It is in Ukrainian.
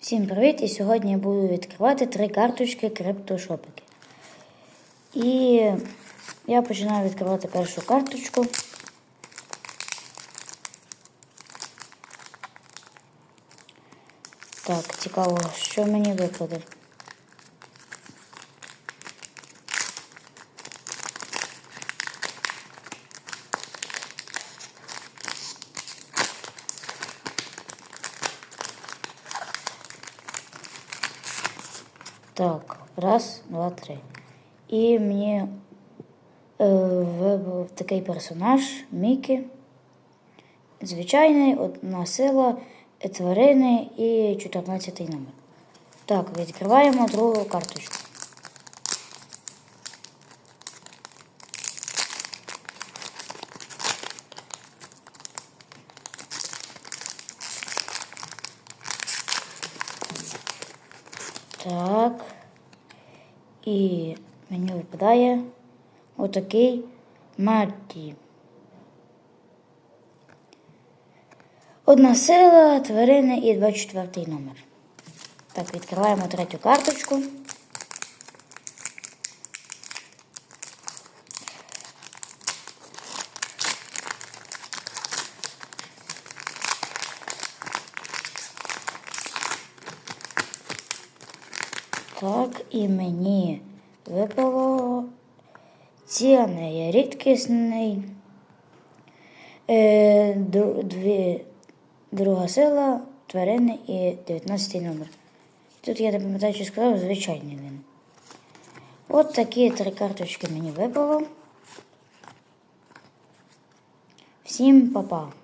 Всім привіт! І сьогодні я буду відкривати три карточки криптошопики. І я починаю відкривати першу карточку. Так, цікаво, що мені випаде. Так, раз, два, три. І мені е, вибрав такий персонаж Мікі. Звичайний, одна сила, е, тварини і 14 номер. Так, відкриваємо другу карточку. Так. І мені випадає отакий Марті. Одна сила, тварини і 24 номер. Так, відкриваємо третю карточку. Так, і мені випало ціаний рідкісний. Е, дві, друга сила, тварини і 19 номер. Тут я не пам'ятаю, що сказав, звичайний він. От такі три карточки мені випало. Всім па-па.